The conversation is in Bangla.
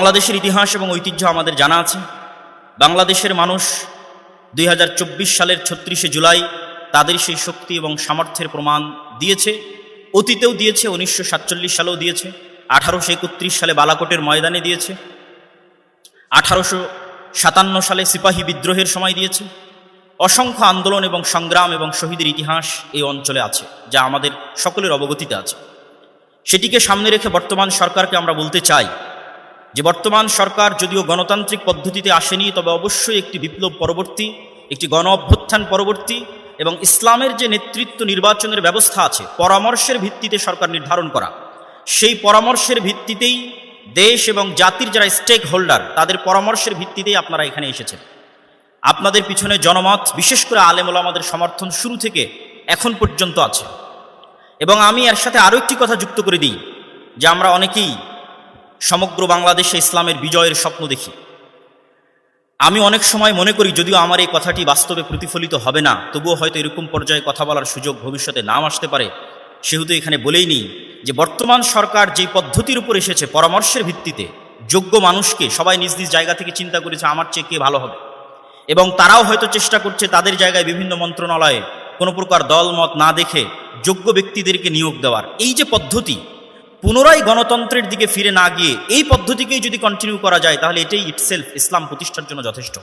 বাংলাদেশের ইতিহাস এবং ঐতিহ্য আমাদের জানা আছে। বাংলাদেশের মানুষ দুই হাজার চব্বিশ সালের ছত্রিশে জুলাই তাদের সেই শক্তি এবং সামর্থ্যের প্রমাণ দিয়েছে। অতীতেও দিয়েছে, উনিশশো সাতচল্লিশ সালেও দিয়েছে, আঠারোশো একত্রিশ সালে বালাকোটের ময়দানে দিয়েছে, আঠারোশো সাতান্ন সালে সিপাহী বিদ্রোহের সময় দিয়েছে। অসংখ্য আন্দোলন এবং সংগ্রাম এবং শহীদের ইতিহাস এই অঞ্চলে আছে, যা আমাদের সকলের অবগতিতে আছে। সেটিকে সামনে রেখে বর্তমান সরকারকে আমরা বলতে চাই যে বর্তমান সরকার যদিও গণতান্ত্রিক পদ্ধতিতে আসেনি, তবে অবশ্যই একটি বিপ্লব পরবর্তী, একটি গণ অভ্যুত্থান পরবর্তী এবং ইসলামের যে নেতৃত্ব নির্বাচনের ব্যবস্থা আছে, পরামর্শের ভিত্তিতে সরকার নির্ধারণ করা। সেই পরামর্শের ভিত্তিতেই দেশ এবং জাতির যারা স্টেক হোল্ডার তাদের পরামর্শের ভিত্তিতেই আপনারা এখানে এসেছেন। আপনাদের পিছনে জনমত, বিশেষ করে আলেমুল আমাদের সমর্থন শুরু থেকে এখন পর্যন্ত আছে। এবং আমি এর সাথে আরও একটি কথা যুক্ত করে দিই, যে আমরা অনেকেই সমগ্র বাংলাদেশে ইসলামের বিজয়ের স্বপ্ন দেখি। আমি অনেক সময় মনে করি, যদিও আমার এই কথাটি বাস্তবে প্রতিফলিত হবে না, তবুও হয়তো এরকম পর্যায়ে কথা বলার সুযোগ ভবিষ্যতে নাম আসতে পারে। সেহেতু এখানে বলেই নিই যে, বর্তমান সরকার যেই পদ্ধতির উপর এসেছে পরামর্শের ভিত্তিতে, যোগ্য মানুষকে সবাই নিজ নিজ জায়গা থেকে চিন্তা করেছে, আমার চেয়ে কে ভালো হবে? এবং তারাও হয়তো চেষ্টা করছে তাদের জায়গায় বিভিন্ন মন্ত্রণালয়ে কোনো প্রকার দলমত না দেখে যোগ্য ব্যক্তিদেরকে নিয়োগ দেওয়ার। এই যে পদ্ধতি পুনরায় গণতন্ত্রের দিকে ফিরে না গিয়ে এই পদ্ধতিকেই যদি কন্টিনিউ করা যায়, তাহলে এটাই ইটসেলফ ইসলাম প্রতিষ্ঠার জন্য যথেষ্ট।